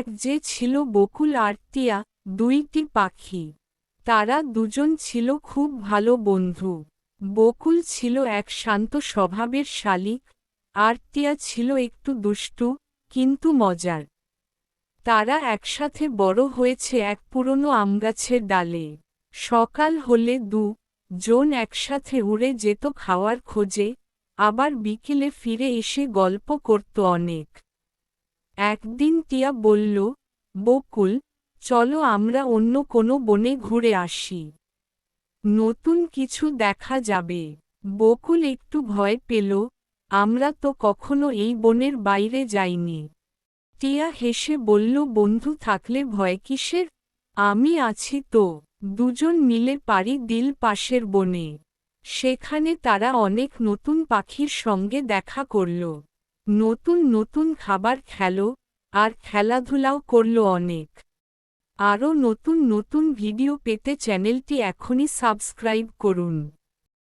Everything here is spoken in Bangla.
এক যে ছিল বকুল আর টিয়া, দুইটি পাখি। তারা দুজন ছিল খুব ভালো বন্ধু। বকুল ছিল এক শান্ত স্বভাবের শালিক, আর টিয়া ছিল একটু দুষ্টু, কিন্তু মজার। তারা একসাথে বড় হয়েছে এক পুরনো আমগাছের ডালে। সকাল হলে দু জন একসাথে উড়ে যেত খাওয়ার খোঁজে, আবার বিকেলে ফিরে এসে গল্প করত অনেক। একদিন টিয়া বলল, বকুল, চলো আমরা অন্য কোনো বনে ঘুরে আসি। নতুন কিছু দেখা যাবে। বকুল একটু ভয় পেল, আমরা তো কখনো এই বনের বাইরে যাইনি। টিয়া হেসে বলল, বন্ধু, থাকলে ভয় কিসের? আমি আছি তো, দুজন মিলে পারি দিল পাশের বনে। সেখানে তারা অনেক নতুন পাখির সঙ্গে দেখা করল। নতুন নতুন খাবার খেল আর খেলাধুলাও করল অনেক। আরও নতুন নতুন ভিডিও পেতে চ্যানেলটি এখনই সাবস্ক্রাইব করুন।